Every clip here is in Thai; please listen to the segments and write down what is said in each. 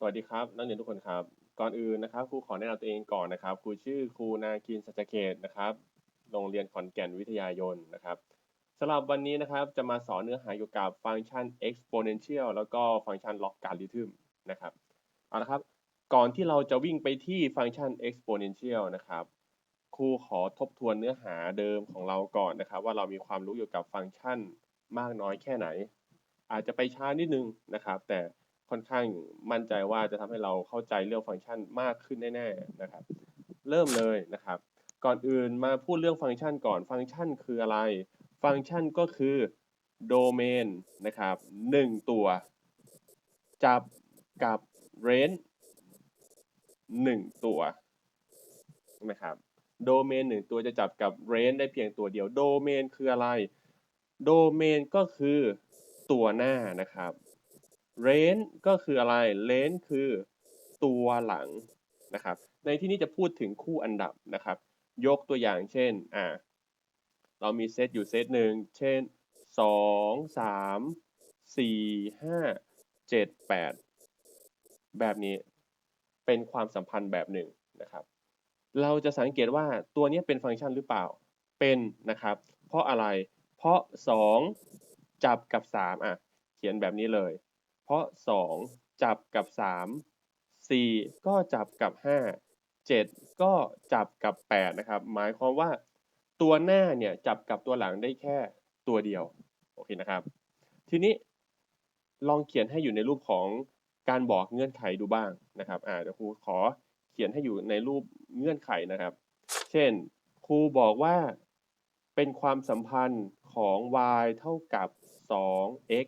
สวัสดีครับนักเรียนทุกคนครับ ก่อนอื่นนะครับครูขอแนะนำตัวเองก่อนนะครับครูชื่อครูนาคินสัจเขตนะครับโรงเรียนขอนแก่นวิทยายนนะครับสำหรับวันนี้นะครับจะมาสอนเนื้อหาเกี่ยวกับฟังก์ชัน exponential แล้วก็ฟังก์ชัน logarithm นะครับเอาละครับ ก่อนที่เราจะวิ่งไปที่ฟังก์ชัน exponential นะครับครูขอทบทวนเนื้อหาเดิมของเราก่อนนะครับ ว่าเรามีความรู้เกี่ยวกับฟังก์ชันมากน้อยแค่ไหน อาจจะไปช้านิดนึงนะครับ แต่ ค่อนข้างมั่นใจว่าจะทำให้เราเข้าใจเรื่องฟังก์ชันมากขึ้นแน่ๆนะครับ เริ่มเลยนะครับ ก่อนอื่นมาพูดเรื่องฟังก์ชันก่อนฟังก์ชันคืออะไร ฟังก์ชันก็คือโดเมนนะครับหนึ่งตัว จับกับเรนหนึ่งตัวนะครับโดเมนหนึ่งตัวจะจับกับเรนได้เพียงตัวเดียวโดเมนคืออะไรโดเมนก็คือตัวหน้านะครับ เรนก็คืออะไรเรนคือตัวหลังนะครับ ในที่นี้จะพูดถึงคู่อันดับนะครับ ยกตัวอย่างเช่นอ่าเรามีเซตอยู่เซตหนึ่งเช่นสองสามสี่ห้าเจ็ดแปดแบบนี้เป็นความสัมพันธ์แบบหนึ่งนะครับ เราจะสังเกตว่าตัวนี้เป็นฟังก์ชันหรือเปล่าเป็นนะครับ เพราะอะไรเพราะสองจับกับสามอะ เขียนแบบนี้เลย เพราะสองจับกับสามสี่ก็จับกับห้าเจ็ดก็จับกับแปดนะครับ หมายความว่าตัวหน้าเนี่ยจับกับตัวหลังได้แค่ตัวเดียว โอเคนะครับ ทีนี้ลองเขียนให้อยู่ในรูปของการบอกเงื่อนไขดูบ้างนะครับอ่าเดี๋ยวครูขอเขียนให้อยู่ในรูปเงื่อนไขนะครับ เช่น ครูบอกว่าเป็นความสัมพันธ์ของ y เท่ากับ 2x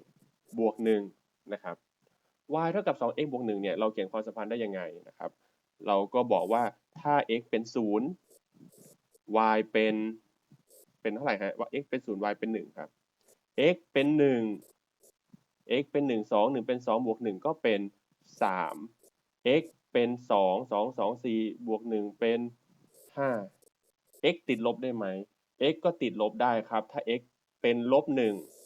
บวก 1 นะครับ y เท่ากับ 2x บวก1เนี่ยเราเขียนความสัมพันธ์ได้ยังไงนะครับ เราก็บอกว่าถ้า x เป็น 0 y เป็นเป็นเท่าไหร่ฮะว่า x เป็น 0 y เป็น 1 ครับ x เป็น 1 x เป็น 1 2 1 เป็น 2 บวก 1 ก็เป็น 3 x เป็น 2 2 2 4 บวก 1 เป็น 5 x ติดลบได้ไหม x ก็ติดลบได้ครับ ถ้า x เป็นลบ 1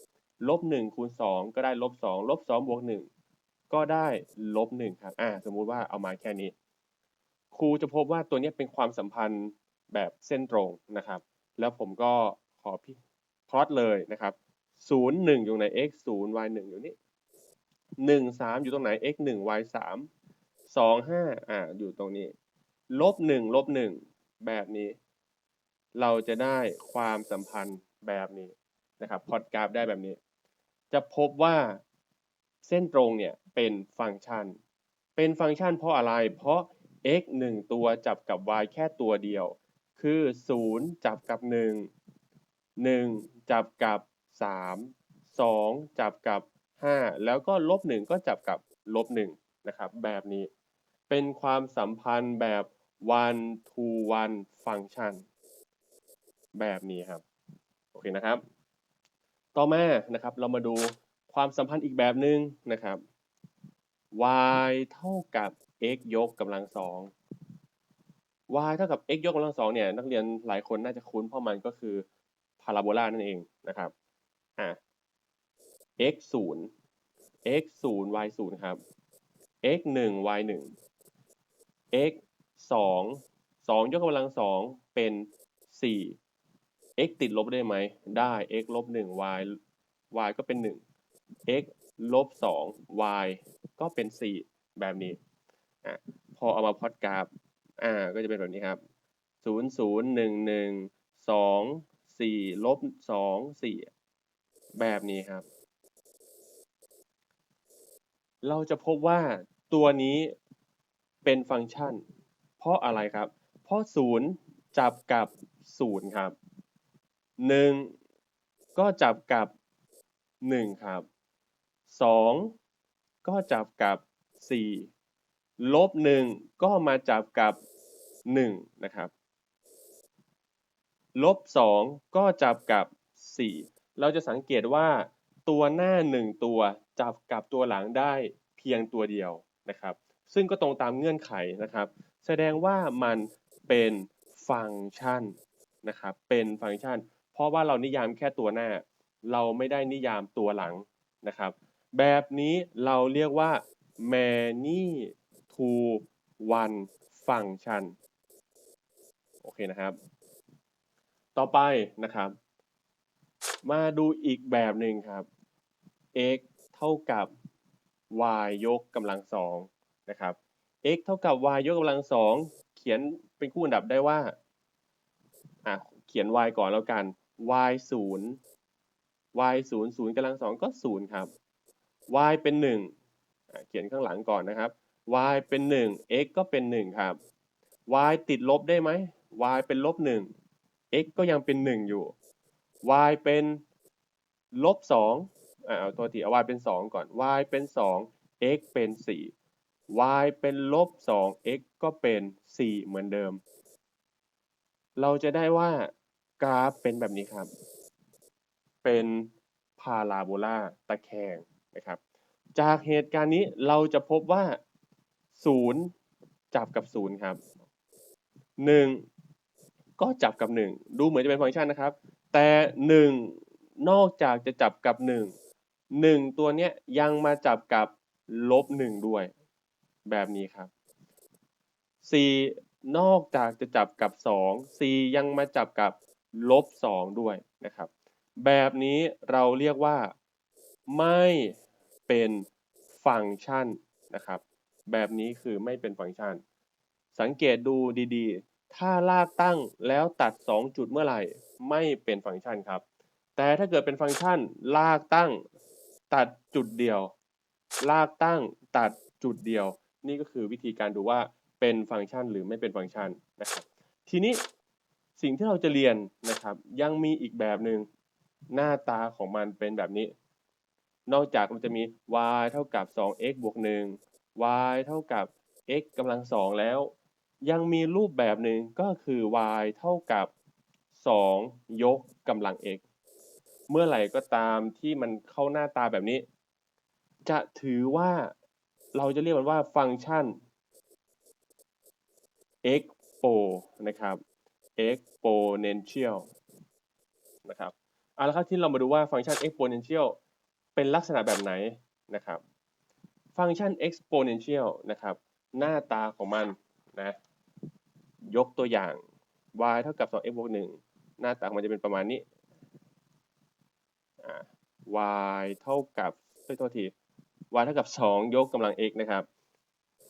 ลบ1คูณ2ก็ได้ลบ2ลบ2บวก1ก็ได้ลบ1ครับอ่าสมมุติว่าเอามาแค่นี้ ครูจะพบว่าตัวนี้เป็นความสัมพันธ์แบบเส้นตรงนะครับ แล้วผมก็ขอพี่พลอตเลยนะครับ0 1อยู่ใน x 0 y 1อยู่นี่1 3อยู่ตรงไหน x 1 y 3 2 5อ่าอยู่ตรงนี้ลบ1ลบ1แบบนี้ เราจะได้ความสัมพันธ์แบบนี้นะครับพอดกราฟได้แบบนี้ จะพบว่าเส้นตรงเนี่ยเป็นฟังก์ชัน เป็นฟังก์ชันเพราะอะไร เพราะ x 1 ตัวจับกับ y แค่ตัวเดียว คือ 0 จับกับ 1 1 จับกับ 3 2 จับกับ 5 แล้วก็ลบ 1 ก็จับกับลบ1นะครับ แบบนี้ เป็นความสัมพันธ์แบบ one to one function แบบนี้ครับ โอเคนะครับ ต่อมานะครับ เรามาดูความสัมพันธ์อีกแบบหนึ่งนะครับ y เท่ากับ x ยกกำลังสอง y เท่ากับ x ยกกำลังสองเนี่ยนักเรียนหลายคนน่าจะคุ้นเพราะมันก็คือพาราโบลานั่นเองนะครับอะ x ศูนย์ x ศูนย์ y ศูนย์ครับ x หนึ่ง y หนึ่ง x สองสองยกกำลังสองเป็นสี่ x ติดลบได้ไหม ได้ x ลบหนึ่ง y y ก็เป็นหนึ่ง x ลบสอง y ก็เป็นสี่แบบนี้อะพอเอามาพอดกราฟอ่าก็จะเป็นแบบนี้ครับศูนย์ศูนย์หนึ่งหนึ่งสองสี่ลบสองสี่แบบนี้ครับ เราจะพบว่าตัวนี้เป็นฟังก์ชัน เพราะอะไรครับ เพราะศูนย์จับกับศูนย์ครับ หนึ่งก็จับกับหนึ่งครับสองก็จับกับสี่ลบหนึ่งก็มาจับกับหนึ่งนะครับลบสองก็จับกับสี่เราจะสังเกตว่าตัวหน้าหนึ่งตัวจับกับตัวหลังได้เพียงตัวเดียวนะครับ ซึ่งก็ตรงตามเงื่อนไขนะครับ แสดงว่ามันเป็นฟังก์ชันนะครับ เป็นฟังก์ชัน เพราะว่าเรานิยามแค่ตัวหน้า เราไม่ได้นิยามตัวหลังนะครับ แบบนี้เราเรียกว่า many to one function โอเคนะครับ ต่อไปนะครับ มาดูอีกแบบหนึ่งครับ x เท่ากับ y ยกกำลังสองนะครับ x เท่ากับ y ยกกำลังสองเขียนเป็นคู่อันดับได้ว่าอะเขียน y ก่อนแล้วกัน y ศูนย์ y ศูนย์ศูนย์กำลังสองก็ศูนย์ครับ y เป็นหนึ่งเขียนข้างหลังก่อนนะครับ y เป็นหนึ่ง x ก็เป็นหนึ่งครับ y ติดลบได้ไหม y เป็นลบหนึ่ง x ก็ยังเป็นหนึ่งอยู่ y เป็นลบสองเอาตัวทีเอา y เป็นสองก่อน y เป็นสอง x เป็นสี่ y เป็นลบสอง x ก็เป็นสี่เหมือนเดิม เราจะได้ว่า กราฟเป็นแบบนี้ครับ เป็นพาราโบลาตะแคงนะครับ จากเหตุการณ์นี้เราจะพบว่าศูนย์จับกับศูนย์ครับหนึ่งก็จับกับหนึ่งดูเหมือนจะเป็นฟังก์ชันนะครับ แต่หนึ่งนอกจากจะจับกับหนึ่งหนึ่งตัวเนี้ยยังมาจับกับลบหนึ่งด้วย แบบนี้ครับ4นอกจากจะจับกับ2 4ยังมาจับกับ ลบ 2 ด้วยนะครับ แบบนี้เราเรียกว่าไม่เป็นฟังก์ชันนะครับ แบบนี้คือไม่เป็นฟังก์ชัน สังเกตดูดีๆ ถ้าลากตั้งแล้วตัด 2 จุดเมื่อไหร่ ไม่เป็นฟังก์ชันครับ แต่ถ้าเกิดเป็นฟังก์ชัน ลากตั้งตัดจุดเดียว ลากตั้งตัดจุดเดียว นี่ก็คือวิธีการดูว่าเป็นฟังก์ชันหรือไม่เป็นฟังก์ชันนะครับทีนี้ สิ่งที่เราจะเรียนนะครับ ยังมีอีกแบบหนึ่งหน้าตาของมันเป็นแบบนี้ นอกจากมันจะมี y เท่ากับ 2x บวก 1 y เท่ากับ x กำลังสองแล้ว ยังมีรูปแบบหนึ่งก็คือ y เท่ากับ 2 ยกกำลัง x เมื่อไหร่ก็ตามที่มันเข้าหน้าตาแบบนี้ จะถือว่าเราจะเรียกมันว่าฟังก์ชัน expo นะครับ exponential นะครับเอาละครับที่เรามาดูว่าฟังก์ชัน exponential เป็นลักษณะแบบไหนนะครับ ฟังก์ชัน exponential นะครับ หน้าตาของมันนะยกตัวอย่าง y เท่ากับ 2x บวก1หน้าตาของมันจะเป็นประมาณนี้ y เท่ากับเฮ้ยโทษที y เท่ากับ 2 ยกกำลัง x นะครับ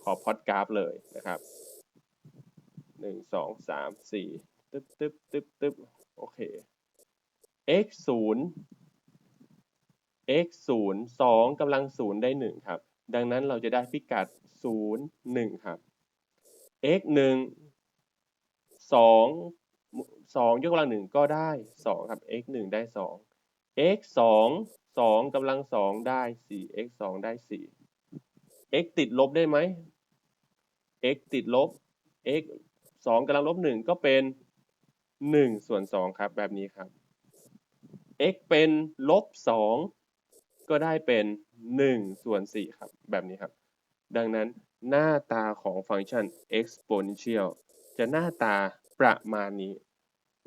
ขอพอดกราฟเลยนะครับ 1 2 3 4 ตึ๊บตึ๊บตึ๊บตึ๊บโอเค x ศูนย์ x ศูนย์สองกำลังศูนย์ได้หนึ่งครับ ดังนั้นเราจะได้พิกัดศูนย์หนึ่งครับ x หนึ่งสองสองยกกำลังหนึ่งก็ได้สองครับ x หนึ่งได้สอง x สองสองกำลังสองได้สี่ x สองได้สี่ x ติดลบได้ไหม x ติดลบ x สองกำลังลบหนึ่งก็เป็น 1ส่วน2ครับ แบบนี้ครับ x เป็นลบ2ก็ได้เป็น1ส่วน4ครับ แบบนี้ครับ ดังนั้นหน้าตาของฟังก์ชัน exponential จะหน้าตาประมาณนี้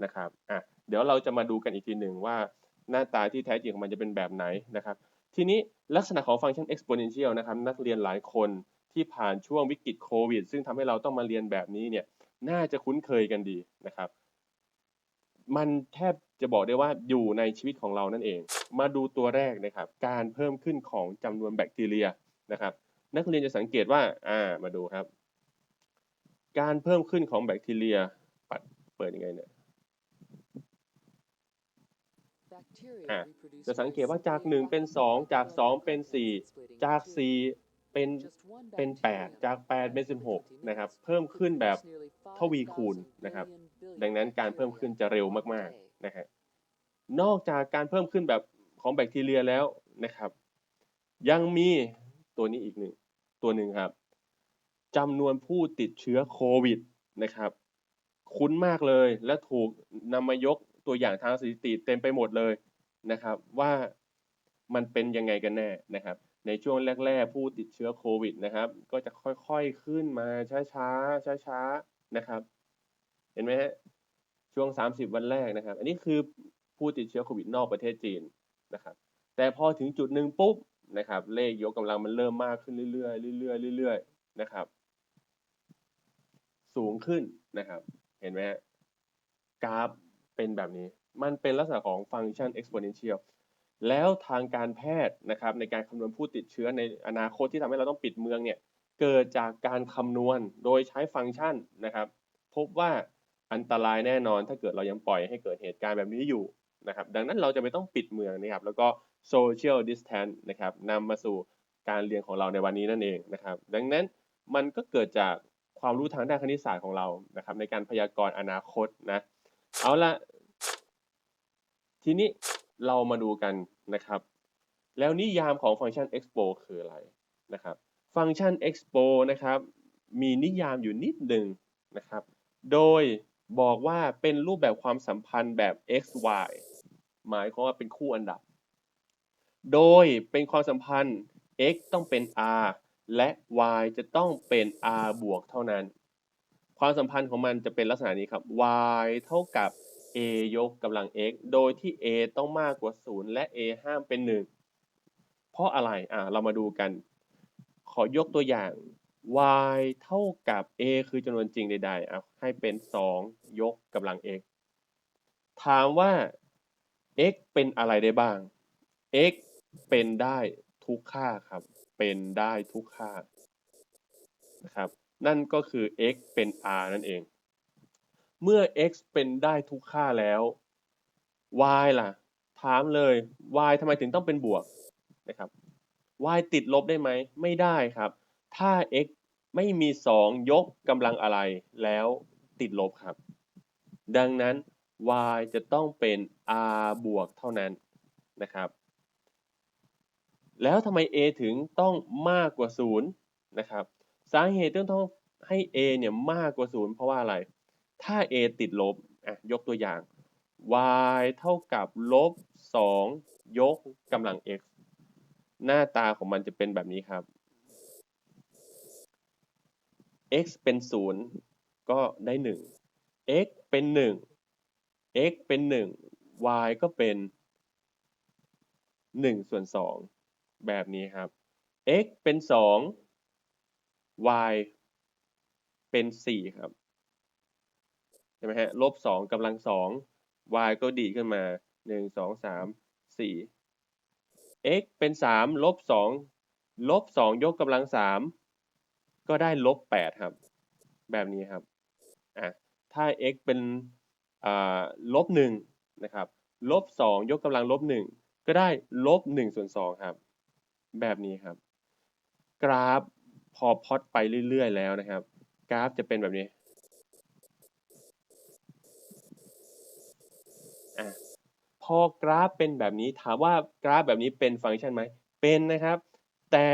นะครับอะเดี๋ยวเราจะมาดูกันอีกทีหนึ่งว่าหน้าตาที่แท้จริงของมันจะเป็นแบบไหนนะครับ ทีนี้ลักษณะของฟังก์ชัน exponential นะครับ นักเรียนหลายคนที่ผ่านช่วงวิกฤตโควิด ซึ่งทำให้เราต้องมาเรียนแบบนี้เนี่ย น่าจะคุ้นเคยกันดีนะครับ มันแทบจะบอกได้ว่าอยู่ในชีวิตของเรานั่นเอง มาดูตัวแรกนะครับ การเพิ่มขึ้นของจำนวนแบคทีเรียนะครับ นักเรียนจะสังเกตว่าอ่ามาดูครับ การเพิ่มขึ้นของแบคทีเรียปัดเปิดยังไงเนี่ยอะจะสังเกตว่าจาก 1 เป็น 2 จาก 2 เป็น 4 จาก 4 เป็นเป็น 8 จาก 8 เป็น 16 นะครับ เพิ่มขึ้นแบบทวีคูณนะครับ ดังนั้นการเพิ่มขึ้นจะเร็วมากๆนะฮะนอกจากการเพิ่มขึ้นแบบของแบคทีเรียแล้วนะครับ ยังมีตัวนี้อีกหนึ่งตัวหนึ่งครับจำนวนผู้ติดเชื้อโควิดนะครับ คุ้นมากเลยและถูกนำมายกตัวอย่างทางสถิติเต็มไปหมดเลยนะครับ ว่ามันเป็นยังไงกันแน่นะครับ ในช่วงแรก ๆ ผู้ติดเชื้อโควิดนะครับ ก็จะค่อยๆขึ้นมาช้าๆช้าๆนะครับเห็นไหมฮะช่วง 30 วันแรกนะครับ อันนี้คือผู้ติดเชื้อโควิดนอกประเทศจีนนะครับ แต่พอถึงจุดหนึ่งปุ๊บนะครับ เลขยกกำลังมันเริ่มมากขึ้นเรื่อยๆเรื่อยๆเรื่อยๆนะครับ สูงขึ้นนะครับ เห็นไหมฮะกราฟเป็นแบบนี้ มันเป็นลักษณะของฟังก์ชัน exponential แล้วทางการแพทย์นะครับ ในการคำนวณผู้ติดเชื้อในอนาคตที่ทำให้เราต้องปิดเมืองเนี่ยเกิดจากการคำนวณโดยใช้ฟังก์ชันนะครับ พบว่า อันตรายแน่นอนถ้าเกิดเรายังปล่อยให้เกิดเหตุการณ์แบบนี้อยู่นะครับ ดังนั้นเราจะไม่ต้องปิดเมืองนะครับ แล้วก็ social distance นะครับนำมาสู่การเรียนของเราในวันนี้นั่นเองนะครับ ดังนั้นมันก็เกิดจากความรู้ทางด้านคณิตศาสตร์ของเรานะครับ ในการพยากรณ์อนาคตนะเอาละทีนี้เรามาดูกันนะครับ แล้วนิยามของฟังก์ชัน expo คืออะไรนะครับ ฟังก์ชัน expo นะครับมีนิยามอยู่นิดหนึ่งนะครับ โดย บอกว่าเป็นรูปแบบความสัมพันธ์แบบ x y หมายความว่าเป็นคู่อันดับ โดยเป็นความสัมพันธ์ x ต้องเป็น r และ y จะต้องเป็น r บวกเท่านั้น ความสัมพันธ์ของมันจะเป็นลักษณะนี้ครับ y เท่ากับ a ยกกำลัง x โดยที่ a ต้องมากกว่า 0 และ a ห้ามเป็น 1 เพราะอะไร อ่า เรามาดูกัน ขอยกตัวอย่าง y เท่ากับ a คือจำนวนจริงใดๆอะให้เป็น 2 ยกกำลัง x ถามว่า x เป็นอะไรได้บ้าง x เป็นได้ทุกค่าครับ เป็นได้ทุกค่านะครับ นั่นก็คือ x เป็น r นั่นเอง เมื่อ x เป็นได้ทุกค่าแล้ว y ล่ะ ถามเลย y ทำไมถึงต้องเป็นบวกนะครับ y ติดลบได้ไหม ไม่ได้ครับ ถ้า x ไม่มี 2 ยกกำลังอะไรแล้วติดลบครับ ดังนั้น y จะต้องเป็น r บวกเท่านั้นนะครับ แล้วทำไม a ถึงต้องมากกว่า 0 นะครับ สาเหตุที่ต้องให้ a เนี่ยมากกว่า 0 เพราะว่าอะไร ถ้า a ติดลบอะยกตัวอย่าง y เท่ากับลบ 2 ยกกำลัง x หน้าตาของมันจะเป็นแบบนี้ครับ x เป็น 0 ก็ได้ 1 x เป็น 1 x เป็น 1 y ก็เป็น 1 ส่วน 2 แบบนี้ครับ x เป็น 2 y เป็น 4 ครับใช่ไหมฮะลบ 2กำลัง 2 y ก็ดีขึ้นมา 1 2 3 4 x เป็น 3 ลบ 2 ลบ 2 ยกกำลัง 3 ก็ได้ลบ8ครับ แบบนี้ครับอะถ้า x เป็นอ่าลบ1นะครับลบ2ยกกำลังลบ1ก็ได้ลบ1ส่วน2ครับ แบบนี้ครับ กราฟพอพอดไปเรื่อยๆแล้วนะครับ กราฟจะเป็นแบบนี้อะพอกราฟเป็นแบบนี้ถามว่ากราฟแบบนี้เป็นฟังก์ชันไหมเป็นนะครับ แต่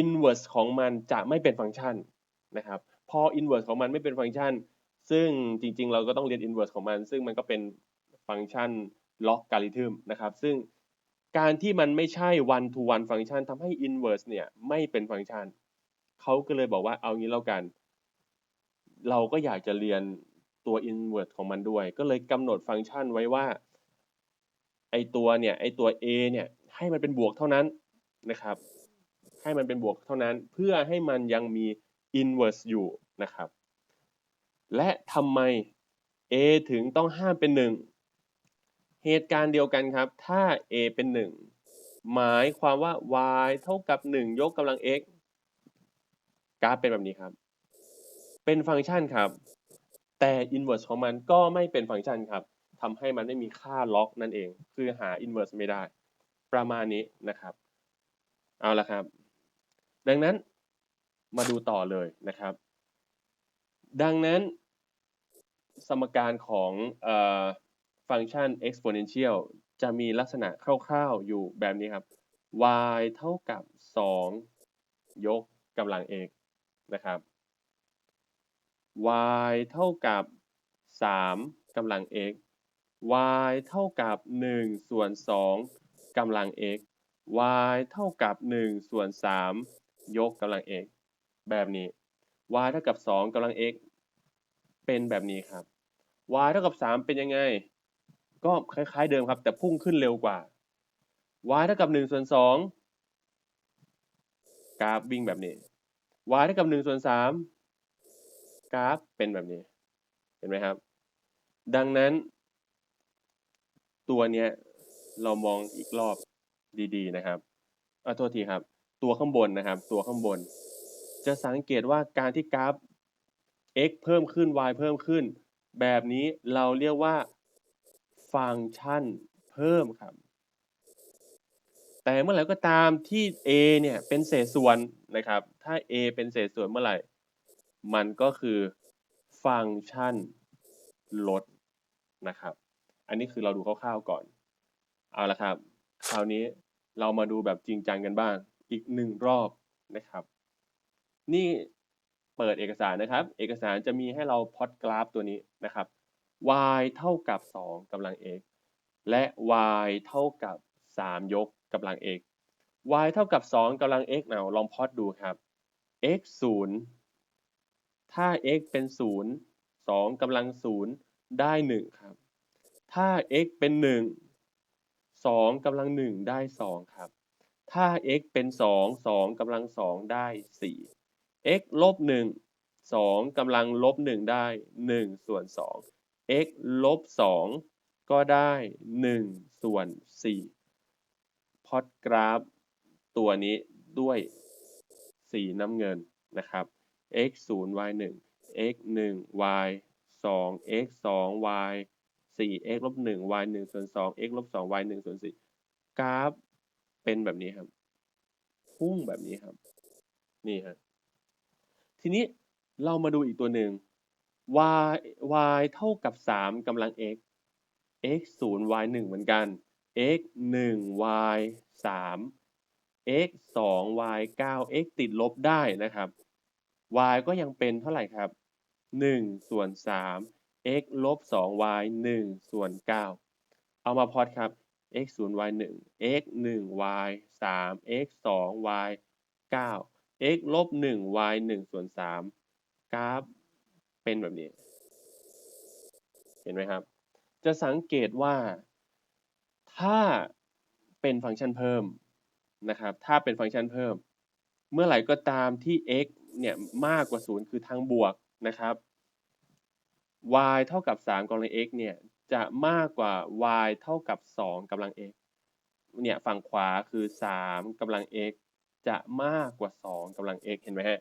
inverse ของมันจะไม่เป็นฟังก์ชันนะครับ พอ inverse ของมันไม่เป็นฟังก์ชัน ซึ่งจริง ๆ เราก็ต้องเรียน inverse ของมัน ซึ่งมันก็เป็นฟังก์ชัน logarithm นะครับ ซึ่งการที่มันไม่ใช่ one to one ฟังก์ชันทำให้ inverse เนี่ยไม่เป็นฟังก์ชัน เขาก็เลยบอกว่าเอางี้แล้วกัน เราก็อยากจะเรียนตัว inverse ของมันด้วย ก็เลยกำหนดฟังก์ชันไว้ว่า ไอตัวเนี่ย ไอตัว a เนี่ย ให้มันเป็นบวกเท่านั้นนะครับ ให้มันเป็นบวกเท่านั้นเพื่อให้มันยังมี inverse อยู่นะครับ และทำไม a ถึงต้องห้ามเป็น 1 เหตุการณ์เดียวกันครับ ถ้า a เป็น 1 หมายความว่า y เท่ากับ 1 ยกกำลัง x กราฟเป็นแบบนี้ครับ เป็นฟังก์ชันครับ แต่ inverse ของมันก็ไม่เป็นฟังก์ชันครับทำให้มันไม่มีค่าล็อกนั่นเอง คือหา inverse ไม่ได้ ประมาณนี้นะครับ เอาละครับ ดังนั้นมาดูต่อเลยนะครับ ดังนั้น สมการของฟังก์ชัน exponential จะมีลักษณะคร่าวๆอยู่แบบนี้ครับ y เท่ากับ 2 ยกกำลัง x นะครับ y เท่ากับ 3กำลัง x y เท่ากับ 1 ส่วน 2กำลัง x y เท่ากับ 1 ส่วน 3 ยกกำลัง x แบบนี้ y เท่ากับ 2กำลัง x เป็นแบบนี้ครับ y เท่ากับ 3 เป็นยังไง ก็คล้ายๆเดิมครับ แต่พุ่งขึ้นเร็วกว่า y เท่ากับ1ส่วน2กราฟวิ่งแบบนี้ y เท่ากับ1ส่วน3กราฟเป็นแบบนี้ เห็นไหมครับ ดังนั้น ตัวเนี้ยเรามองอีกรอบดีๆนะครับอ่าโทษทีครับ ตัวข้างบนนะครับ ตัวข้างบน จะสังเกตว่าการที่กราฟ x เพิ่มขึ้น y เพิ่มขึ้น แบบนี้เราเรียกว่าฟังก์ชันเพิ่มครับ แต่เมื่อไหร่ก็ตามที่ a เนี่ยเป็นเศษส่วนนะครับ ถ้า a เป็นเศษส่วนเมื่อไหร่ มันก็คือฟังก์ชันลดนะครับ อันนี้คือเราดูคร่าวๆก่อน เอาละครับ คราวนี้เรามาดูแบบจริงจังกันบ้าง อีกหนึ่งรอบนะครับ นี่เปิดเอกสารนะครับ เอกสารจะมีให้เราพอดกราฟตัวนี้นะครับ y เท่ากับ 2กำลัง x และ y เท่ากับ 3 ยกกำลัง x y เท่ากับ 2กำลัง x เอาลองพอดดูครับ x 0 ถ้า x เป็น 0 2กำลัง 0 ได้ 1 ครับ ถ้า x เป็น 1 2กำลัง 1 ได้ 2 ครับ ถ้า x เป็น 2 2กำลัง 2 ได้ 4 x ลบ 1 2กำลังลบ 1 ได้ 1 ส่วน 2 x ลบ 2 ก็ได้ 1 ส่วน 4 พอดกราฟ ตัวนี้ด้วยสีน้ำเงินนะครับ x 0 y 1 x 1 y 2 x 2 y 4 x ลบ1 y 1ส่วน2 x ลบ2 y 1ส่วน4กราฟ เป็นแบบนี้ครับ พุ่งแบบนี้ครับ นี่ครับทีนี้เรามาดูอีกตัวหนึ่ง y y เท่ากับ 3กำลัง x x 0 y 1เหมือนกัน x 1 y 3 x 2 y 9 x ติดลบได้นะครับ y ก็ยังเป็นเท่าไหร่ครับ 1 ส่วน 3 x ลบ 2y 1 ส่วน 9 เอามาพอดครับ x 0 y 1 x 1 y 3 x 2 y 9 x ลบ1 y 1ส่วน3กราฟเป็นแบบนี้ เห็นไหมครับ จะสังเกตว่าถ้าเป็นฟังก์ชันเพิ่มนะครับ ถ้าเป็นฟังก์ชันเพิ่ม เมื่อไหร่ก็ตามที่ x เนี่ยมากกว่า 0 คือทางบวกนะครับ y เท่ากับ 3กำลัง x เนี่ย จะมากกว่า y เท่ากับ 2กำลัง x เนี่ยฝั่งขวาคือ 3กำลัง x จะมากกว่า 2กำลัง x เห็นไหมฮะ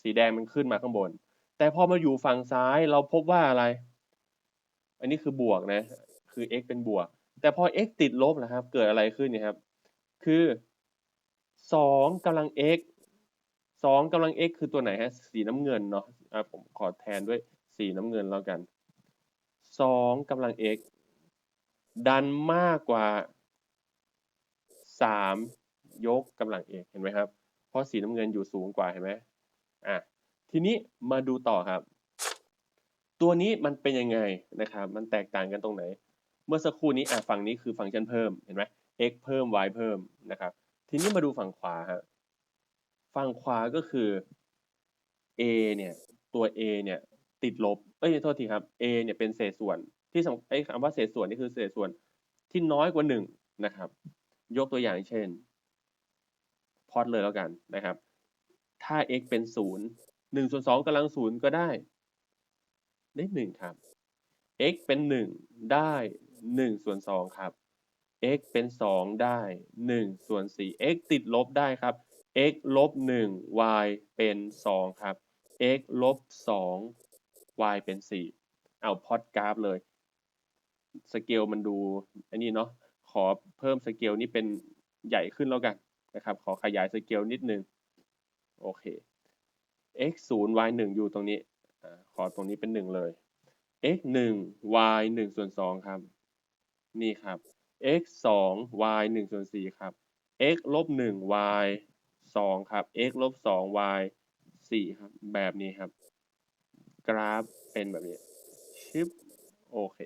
สีแดงมันขึ้นมาข้างบน แต่พอมาอยู่ฝั่งซ้ายเราพบว่าอะไร อันนี้คือบวกนะ คือ x เป็นบวก แต่พอ x ติดลบนะครับ เกิดอะไรขึ้นเนี่ยครับ คือ2กำลัง x 2กำลัง x คือตัวไหนฮะ สีน้ำเงินเนาะะผมขอแทนด้วยสีน้ำเงินแล้วกัน 2กำลัง x ดันมากกว่า3ยกกำลัง x เห็นไหมครับ เพราะสีน้ำเงินอยู่สูงกว่าเห็นไหมอะทีนี้มาดูต่อครับ ตัวนี้มันเป็นยังไงนะครับ มันแตกต่างกันตรงไหน เมื่อสักครู่นี้อะฝั่งนี้คือฟังก์ชันเพิ่มเห็นไหม x เพิ่ม y เพิ่มนะครับ ทีนี้มาดูฝั่งขวาฮะฝั่งขวาก็คือ a เนี่ยตัว a เนี่ย ติดลบเอ้ยโทษทีครับ a เนี่ยเป็นเศษส่วนที่ไอ้คำว่าเศษส่วนนี่คือเศษส่วนที่น้อยกว่า1นะครับ ยกตัวอย่างเช่นพอดเลยแล้วกันนะครับ ถ้า x เป็น 0 1ส่วน2กำลัง0ก็ได้ ได้ 1 ครับ x เป็น 1 ได้1ส่วน2ครับ x เป็น 2 ได้1ส่วน4 x ติดลบได้ครับ x ลบ 1 y เป็น 2 ครับ x ลบ 2 y เป็น 4 เอาพอดกราฟเลย สเกลมันดูอันนี้เนาะ ขอเพิ่มสเกลนี้เป็นใหญ่ขึ้นแล้วกันนะครับ ขอขยายสเกลนิดนึง โอเค x 0 y 1อยู่ตรงนี้ ขอตรงนี้เป็น 1 เลย x 1 y 1ส่วน2ครับ นี่ครับ x 2 y 1ส่วน4ครับ x ลบ1 y 2ครับ x ลบ2 y 4ครับ แบบนี้ครับ กราฟเป็นแบบนี้ชิปโอเค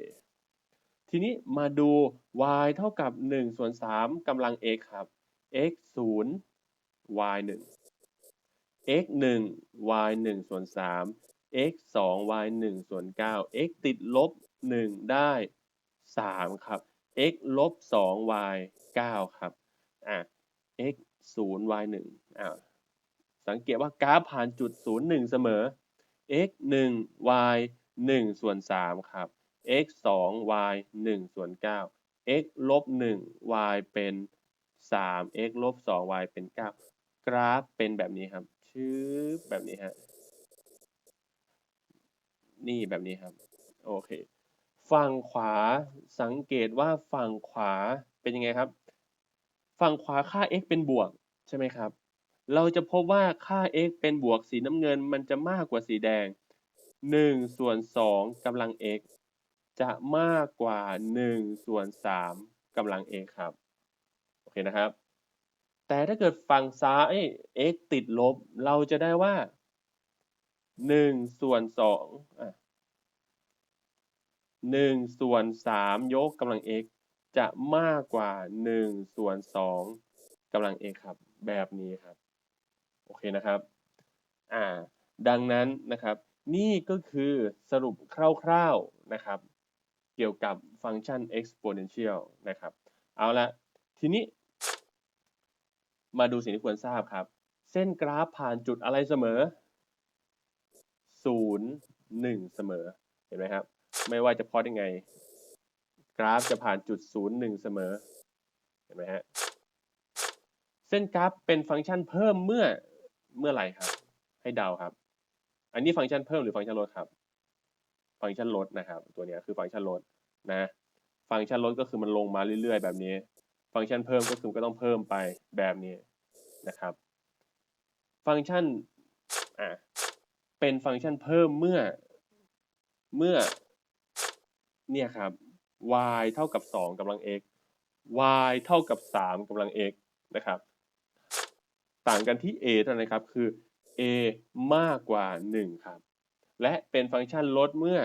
ทีนี้มาดู y เท่ากับ 1 ส่วน 3กำลัง x ครับ x 0 y 1 x 1 y 1 ส่วน 3 x 2 y 1 ส่วน 9 x ติดลบ 1 ได้ 3 ครับ x ลบ 2y 9 ครับ อ่า x 0 y 1อ้าวสังเกตว่ากราฟผ่านจุด 0 1 เสมอ x 1 y 1ส่วน3ครับ x 2 y 1ส่วน9 x ลบ1 y เป็น 3 x ลบ2 y เป็น 9 กราฟเป็นแบบนี้ครับ ชื้อแบบนี้ฮะ นี่แบบนี้ครับ โอเค ฝั่งขวาสังเกตว่าฝั่งขวาเป็นยังไงครับ ฝั่งขวาค่า x เป็นบวกใช่ไหมครับ เราจะพบว่าค่า x เป็นบวกสีน้ำเงินมันจะมากกว่าสีแดง 1 ส่วน 2กำลัง x จะมากกว่า 1 ส่วน 3กำลัง x ครับ โอเคนะครับ แต่ถ้าเกิดฝั่งซ้าย x ติดลบ เราจะได้ว่า 1 ส่วน2อะ1ส่วน3ยกกำลัง x จะมากกว่า 1 ส่วน2กำลัง x ครับ แบบนี้ครับ อเคนะครับอ่าดังนั้นนะครับ นี่ก็คือสรุปคร่าวๆนะครับ เกี่ยวกับฟังก์ชัน exponential นะครับ เอาละทีนี้ มาดูสิ่งที่ควรทราบครับ เส้นกราฟผ่านจุดอะไรเสมอ 0 1 เสมอเห็นไหมครับ ไม่ว่าจะพอดยังไง กราฟจะผ่านจุด 0 1 เสมอ เห็นไหมฮะเส้นกราฟเป็นฟังก์ชันเพิ่มเมื่อ เมื่อไหร่ครับ ให้เดาครับ อันนี้ฟังก์ชันเพิ่มหรือฟังก์ชันลดครับ ฟังก์ชันลดนะครับ ตัวนี้คือฟังก์ชันลดนะ ฟังก์ชันลดก็คือมันลงมาเรื่อยๆ แบบนี้ ฟังก์ชันเพิ่มก็คือก็ต้องเพิ่มไปแบบนี้นะครับ ฟังก์ชันอ่าเป็นฟังก์ชันเพิ่มเมื่อเมื่อเนี่ยครับ y เท่ากับ 2กำลัง x y เท่ากับ 3กำลัง x นะครับ ต่างกันที่ a เท่านั้นครับคือ a มากกว่า 1 ครับ และเป็นฟังก์ชันลดเมื่อ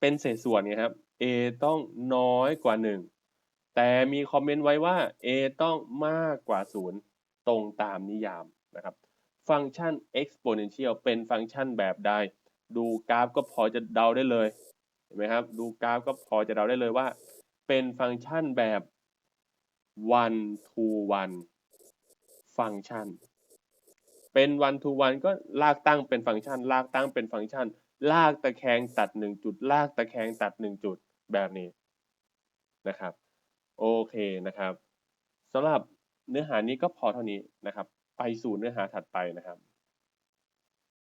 เป็นเศษส่วนไงครับ a ต้องน้อยกว่า 1 แต่มีคอมเมนต์ไว้ว่า a ต้องมากกว่า 0 ตรงตามนิยามนะครับ ฟังก์ชัน exponential เป็นฟังก์ชันแบบใด ดูกราฟก็พอจะเดาได้เลยเห็นไหมครับ ดูกราฟก็พอจะเดาได้เลยว่า เป็นฟังก์ชันแบบ one to one ฟังก์ชัน เป็น one to one ก็ลากตั้งเป็นฟังก์ชัน ลากตั้งเป็นฟังก์ชัน ลากตะแคงตัด 1 จุด ลากตะแคงตัด 1 จุดแบบนี้นะครับ โอเคนะครับสำหรับเนื้อหานี้ก็พอเท่านี้นะครับ ไปสู่เนื้อหาถัดไปนะครับ